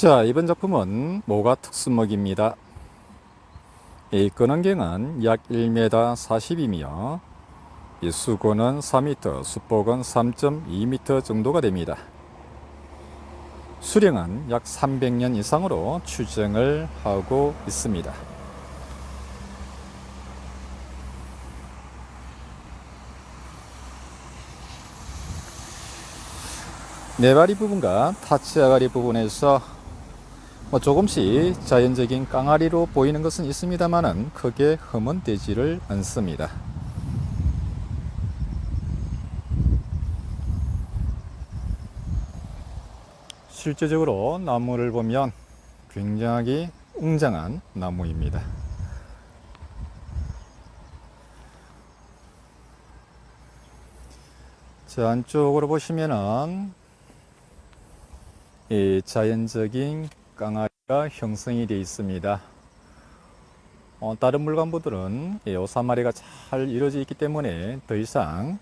자, 이번 작품은 모가 특수먹입니다. 이 끈원경은 약 1m 40이며 이 수고는 4m, 수폭은 3.2m 정도가 됩니다. 수령은 약 300년 이상으로 추정을 하고 있습니다. 네바리 부분과 타치 아가리 부분에서 뭐 조금씩 자연적인 깡아리로 보이는 것은 있습니다만은 크게 흠은 되지를 않습니다. 실제적으로 나무를 보면 굉장히 웅장한 나무입니다. 자, 안쪽으로 보시면은 이 자연적인 깡아리가 형성이 되어 있습니다. 어, 다른 물건부들은 이 오사마리가 잘 이루어져 있기 때문에 더 이상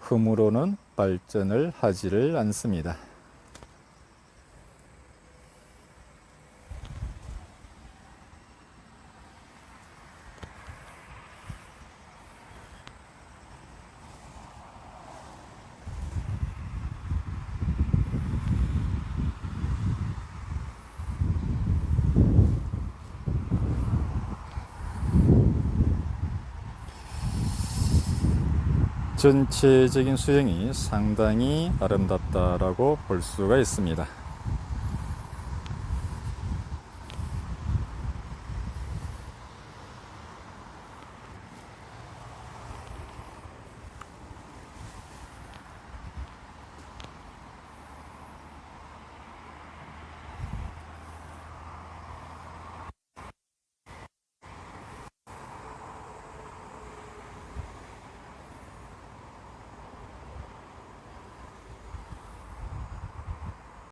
흠으로는 발전을 하지를 않습니다. 전체적인 수영이 상당히 아름답다라고 볼 수가 있습니다.